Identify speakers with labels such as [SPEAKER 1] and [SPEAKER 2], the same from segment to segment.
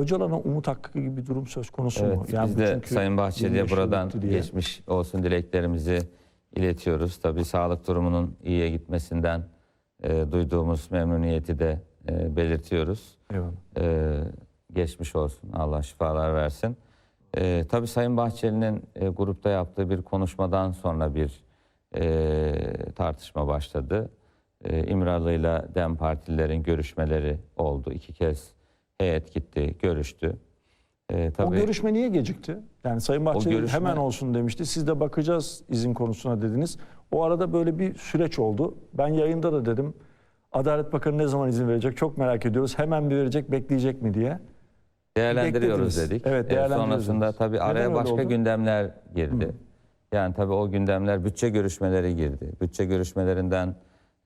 [SPEAKER 1] Öcalan'a umut hakkı gibi bir durum söz konusu mu?
[SPEAKER 2] Evet, biz de Sayın Bahçeli'ye
[SPEAKER 1] 25 yıl
[SPEAKER 2] buradan
[SPEAKER 1] diye.
[SPEAKER 2] geçmiş olsun dileklerimizi iletiyoruz. Tabii sağlık durumunun iyiye gitmesinden e, duyduğumuz memnuniyeti de e, belirtiyoruz.
[SPEAKER 1] Eyvallah.
[SPEAKER 2] E, geçmiş olsun, Allah şifalar versin. E, tabii Sayın Bahçeli'nin e, grupta yaptığı bir konuşmadan sonra bir e, tartışma başladı. E, İmralı'yla DEM partilerin görüşmeleri oldu. İki kez heyet gitti, görüştü. E,
[SPEAKER 1] O
[SPEAKER 2] tabii,
[SPEAKER 1] görüşme niye gecikti? Yani Sayın Bahçeli
[SPEAKER 2] görüşme-
[SPEAKER 1] hemen olsun demişti. Siz de bakacağız izin konusuna dediniz. O arada böyle bir süreç oldu. Ben yayında da dedim. Adalet Bakanı ne zaman izin verecek? Çok merak ediyoruz. Hemen mi verecek, bekleyecek mi diye.
[SPEAKER 2] Değerlendiriyoruz
[SPEAKER 1] Beklediniz.
[SPEAKER 2] dedik.
[SPEAKER 1] Evet,
[SPEAKER 2] Ee,
[SPEAKER 1] değerlendiriyoruz
[SPEAKER 2] Sonrasında tabii
[SPEAKER 1] Neden
[SPEAKER 2] araya
[SPEAKER 1] öyle
[SPEAKER 2] başka
[SPEAKER 1] oldu?
[SPEAKER 2] gündemler girdi. Yani tabii o gündemler bütçe görüşmeleri girdi. Bütçe görüşmelerinden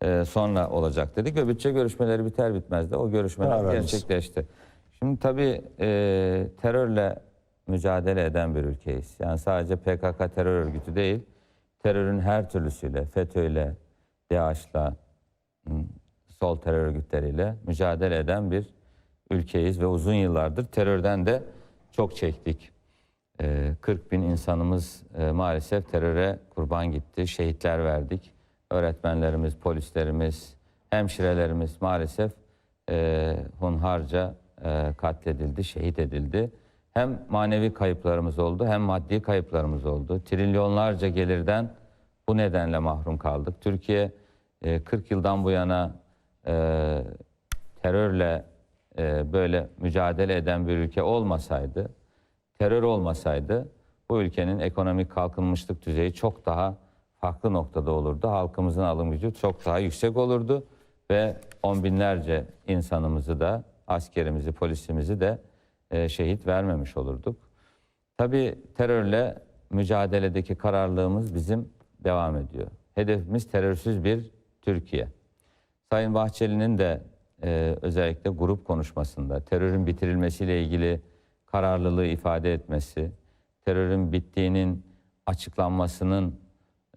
[SPEAKER 2] e, sonra olacak dedik ve bütçe görüşmeleri biter bitmez de o görüşmeler
[SPEAKER 1] Beraberiz.
[SPEAKER 2] gerçekleşti. Şimdi tabii e, terörle mücadele eden bir ülkeyiz. Yani sadece PKK terör örgütü değil, terörün her türlüsüyle, FETÖ'yle, DAEŞ'la, sol terör örgütleriyle mücadele eden bir ülkeyiz ve uzun yıllardır terörden de çok çektik. Ee, 40 bin insanımız e, maalesef teröre kurban gitti, şehitler verdik. Öğretmenlerimiz, polislerimiz, hemşirelerimiz maalesef e, hunharca e, katledildi, şehit edildi. Hem manevi kayıplarımız oldu hem maddi kayıplarımız oldu. Trilyonlarca gelirden bu nedenle mahrum kaldık. Türkiye e, 40 yıldan bu yana e, terörle e, böyle mücadele eden bir ülke olmasaydı, terör olmasaydı bu ülkenin ekonomik kalkınmışlık düzeyi çok daha farklı noktada olurdu. Halkımızın alım gücü çok daha yüksek olurdu ve on binlerce insanımızı da askerimizi, polisimizi de e, şehit vermemiş olurduk. Tabii terörle mücadeledeki kararlılığımız bizim devam ediyor. Hedefimiz terörsüz bir Türkiye. Sayın Bahçeli'nin de e, özellikle grup konuşmasında terörün bitirilmesiyle ilgili kararlılığı ifade etmesi, terörün bittiğinin açıklanmasının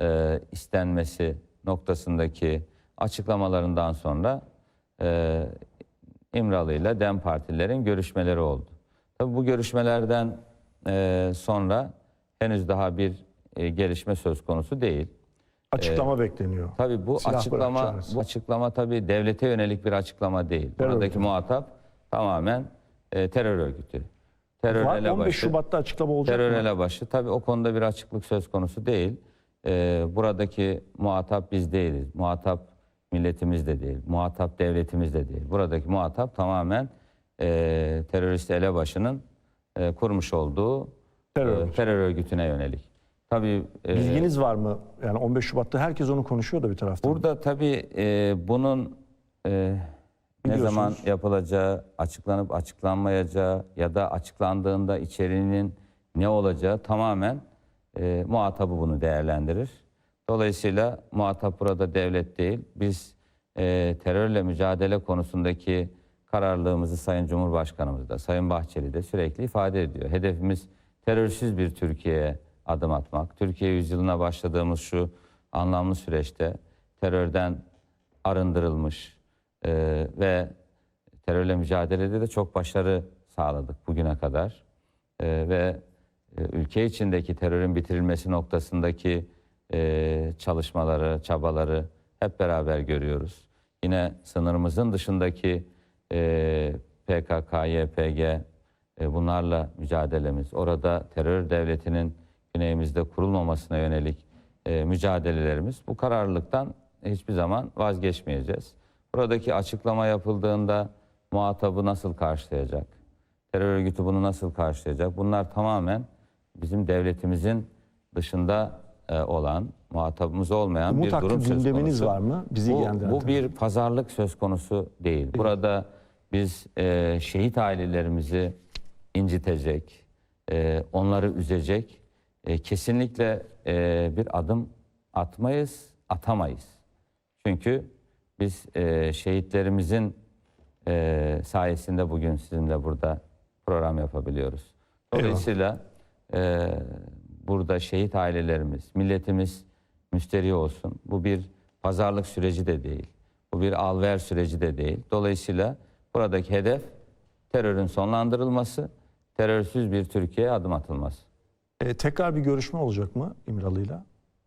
[SPEAKER 2] e, istenmesi noktasındaki açıklamalarından sonra e, İmralı ile DEM partilerin görüşmeleri oldu. Tabii bu görüşmelerden e, sonra henüz daha bir e, gelişme söz konusu değil.
[SPEAKER 1] Açıklama bekleniyor.
[SPEAKER 2] Tabii bu
[SPEAKER 1] Silah
[SPEAKER 2] açıklama bu açıklama tabii devlete yönelik bir açıklama değil.
[SPEAKER 1] Terör
[SPEAKER 2] Buradaki
[SPEAKER 1] örgütü.
[SPEAKER 2] muhatap tamamen e, terör örgütü. Terör
[SPEAKER 1] Var, 15
[SPEAKER 2] elebaşı.
[SPEAKER 1] Şubat'ta açıklama olacak
[SPEAKER 2] Terör
[SPEAKER 1] mı?
[SPEAKER 2] elebaşı. Tabii o konuda bir açıklık söz konusu değil. Ee, buradaki muhatap biz değiliz. Muhatap milletimiz de değil. Muhatap devletimiz de değil. Buradaki muhatap tamamen e, terörist elebaşının e, kurmuş olduğu
[SPEAKER 1] Terör
[SPEAKER 2] e, terör örgütüne yönelik. Tabii e,
[SPEAKER 1] Bilginiz var mı? Yani 15 Şubat'ta herkes onu konuşuyor da bir taraftan.
[SPEAKER 2] Burada tabii e, bunun e, ne zaman yapılacağı, açıklanıp açıklanmayacağı ya da açıklandığında içeriğinin ne olacağı tamamen e, muhatabı bunu değerlendirir. Dolayısıyla muhatap burada devlet değil. Biz e, terörle mücadele konusundaki kararlılığımızı Sayın Cumhurbaşkanımız da, Sayın Bahçeli de sürekli ifade ediyor. Hedefimiz terörsüz bir Türkiye'ye adım atmak. Türkiye yüzyılına başladığımız şu anlamlı süreçte terörden arındırılmış e, ve terörle mücadelede de çok başarı sağladık bugüne kadar. E, ve ülke içindeki terörün bitirilmesi noktasındaki e, çalışmaları, çabaları hep beraber görüyoruz. Yine sınırımızın dışındaki e, PKK, YPG e, bunlarla mücadelemiz, orada terör devletinin güneyimizde kurulmamasına yönelik e, mücadelelerimiz bu kararlılıktan hiçbir zaman vazgeçmeyeceğiz. Buradaki açıklama yapıldığında muhatabı nasıl karşılayacak? Terör örgütü bunu nasıl karşılayacak? Bunlar tamamen bizim devletimizin dışında e, olan, muhatabımız olmayan
[SPEAKER 1] Umut
[SPEAKER 2] bir durum söz
[SPEAKER 1] gündeminiz
[SPEAKER 2] konusu.
[SPEAKER 1] var mı? Bizi
[SPEAKER 2] bu,
[SPEAKER 1] ilgilendiren
[SPEAKER 2] bu
[SPEAKER 1] tabii.
[SPEAKER 2] bir pazarlık söz konusu değil. Burada biz e, şehit ailelerimizi incitecek, e, onları üzecek e, kesinlikle e, bir adım atmayız, atamayız. Çünkü biz e, şehitlerimizin e, sayesinde bugün sizinle burada program yapabiliyoruz. Dolayısıyla e, burada şehit ailelerimiz, milletimiz müsterih olsun. Bu bir pazarlık süreci de değil. Bu bir alver süreci de değil. Dolayısıyla buradaki hedef terörün sonlandırılması, terörsüz bir Türkiye'ye adım atılması.
[SPEAKER 1] E, tekrar bir görüşme olacak mı İmralı'yla?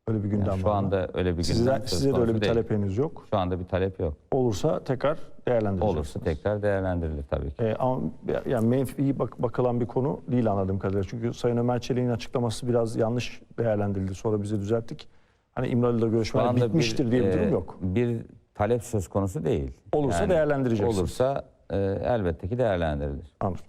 [SPEAKER 1] Öyle bir gündem
[SPEAKER 2] Yani şu
[SPEAKER 1] var mı?
[SPEAKER 2] anda öyle bir gündem söz
[SPEAKER 1] size de öyle bir
[SPEAKER 2] değil.
[SPEAKER 1] talep henüz yok.
[SPEAKER 2] Şu anda bir talep yok.
[SPEAKER 1] Olursa tekrar değerlendireceksiniz.
[SPEAKER 2] Olursa tekrar değerlendirilir tabii ki.
[SPEAKER 1] E, ama yani menfi bak, bakılan bir konu değil anladığım kadarıyla. Çünkü Sayın Ömer Çelik'in açıklaması biraz yanlış değerlendirildi. Sonra bize düzelttik. Hani İmralı'yla
[SPEAKER 2] Şu
[SPEAKER 1] görüşmeler bitmiştir diye bir durum
[SPEAKER 2] e,
[SPEAKER 1] yok.
[SPEAKER 2] Bir talep söz konusu değil.
[SPEAKER 1] Olursa değerlendireceksiniz.
[SPEAKER 2] Olursa e, elbette ki değerlendirilir.
[SPEAKER 1] Anladım.